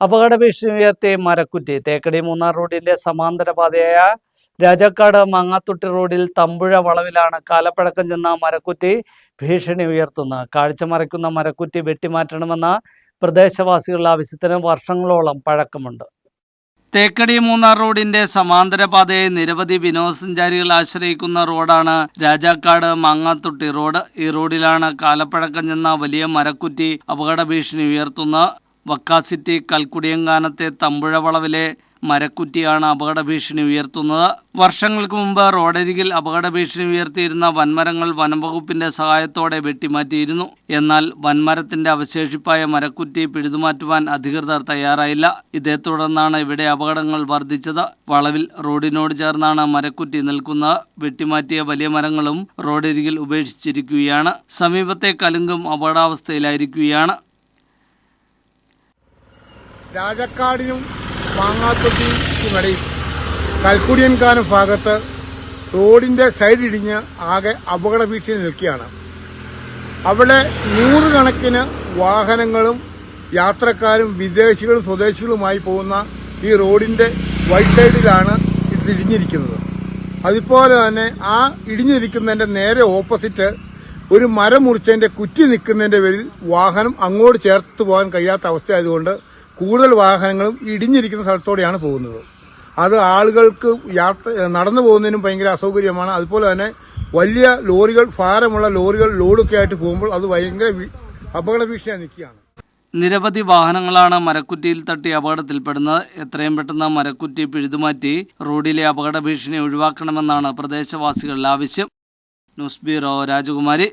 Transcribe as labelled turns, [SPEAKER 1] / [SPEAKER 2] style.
[SPEAKER 1] അപകട ഭീഷണി ഉയർത്തി മരക്കുറ്റി. തേക്കടി മൂന്നാർ റോഡിന്റെ സമാന്തര പാതയായ രാജാക്കാട് മാങ്ങാത്തൊട്ടി റോഡിൽ തമ്പുഴ വളവിലാണ് കാലപ്പഴക്കം ചെന്ന മരക്കുറ്റി ഭീഷണി ഉയർത്തുന്നത്. കാഴ്ച മറയ്ക്കുന്ന മരക്കുറ്റി വെട്ടിമാറ്റണമെന്ന പ്രദേശവാസികളുടെ ആവശ്യത്തിന് വർഷങ്ങളോളം പഴക്കമുണ്ട്. തേക്കടി മൂന്നാർ റോഡിന്റെ സമാന്തര പാതയെ നിരവധി വിനോദസഞ്ചാരികൾ ആശ്രയിക്കുന്ന റോഡാണ് രാജാക്കാട് മാങ്ങാത്തൊട്ടി റോഡ്. ഈ റോഡിലാണ് കാലപ്പഴക്കം ചെന്ന വലിയ മരക്കുറ്റി അപകട ഭീഷണി ഉയർത്തുന്ന വക്കാസിറ്റി കൽക്കുടിയങ്കാനത്തെ തമ്പുഴ വളവിലെ മരക്കുറ്റിയാണ് അപകട ഭീഷണി ഉയർത്തുന്നത്. വർഷങ്ങൾക്ക് മുമ്പ് റോഡരികിൽ അപകട ഭീഷണി ഉയർത്തിയിരുന്ന വൻമരങ്ങൾ വനംവകുപ്പിന്റെ സഹായത്തോടെ വെട്ടിമാറ്റിയിരുന്നു. എന്നാൽ വൻമരത്തിന്റെ അവശേഷിപ്പായ മരക്കുറ്റി പിഴുതുമാറ്റുവാൻ അധികൃതർ തയ്യാറായില്ല. ഇതേ തുടർന്നാണ് ഇവിടെ അപകടങ്ങൾ വർദ്ധിച്ചത്. വളവിൽ റോഡിനോട് ചേർന്നാണ് മരക്കുറ്റി നിൽക്കുന്നത്. വെട്ടിമാറ്റിയ വലിയ മരങ്ങളും റോഡരികിൽ ഉപേക്ഷിച്ചിരിക്കുകയാണ്. സമീപത്തെ കലുങ്കും അപകടാവസ്ഥയിലായിരിക്കുകയാണ്.
[SPEAKER 2] രാജക്കാടിനും മാങ്ങാത്തൊട്ടിക്കുമിടയിൽ കൽക്കുടിയൻകാനം ഭാഗത്ത് റോഡിന്റെ സൈഡ് ഇടിഞ്ഞ് ആകെ അപകട ഭീഷണി നിൽക്കുകയാണ്. അവിടെ നൂറുകണക്കിന് വാഹനങ്ങളും യാത്രക്കാരും വിദേശികളും സ്വദേശികളുമായി പോകുന്ന ഈ റോഡിന്റെ വൈറ്റ് സൈഡിലാണ് ഇത് ഇടിഞ്ഞിരിക്കുന്നത്. അതുപോലെ തന്നെ ആ ഇടിഞ്ഞിരിക്കുന്നതിന്റെ നേരെ ഓപ്പോസിറ്റ് ഒരു മരം മുറിച്ചതിന്റെ കുറ്റി നിൽക്കുന്നതിന്റെ പേരിൽ വാഹനം അങ്ങോട്ട് ചേർത്ത് പോകാൻ കഴിയാത്ത അവസ്ഥയായതുകൊണ്ട് കൂടുതൽ വാഹനങ്ങളും ഇടിഞ്ഞിരിക്കുന്ന സ്ഥലത്തോടെയാണ് പോകുന്നത്. അത് ആളുകൾക്ക് യാത്ര നടന്നു പോകുന്നതിനും ഭയങ്കര അസൗകര്യമാണ്. അതുപോലെ തന്നെ വലിയ ലോറികൾ ഭാരമുള്ള ലോറികൾ ലോഡൊക്കെ ആയിട്ട് പോകുമ്പോൾ അത് ഭയങ്കര അപകട ഭീഷണിയായി നിൽക്കുകയാണ്.
[SPEAKER 1] നിരവധി വാഹനങ്ങളാണ് മരക്കുറ്റിയിൽ തട്ടി അപകടത്തിൽപ്പെടുന്നത്. എത്രയും പെട്ടെന്ന് മരക്കുറ്റി പിഴുതുമാറ്റി റോഡിലെ അപകട ഭീഷണി ഒഴിവാക്കണമെന്നാണ് പ്രദേശവാസികളുടെ ആവശ്യം. ന്യൂസ് ബ്യൂറോ രാജകുമാരി.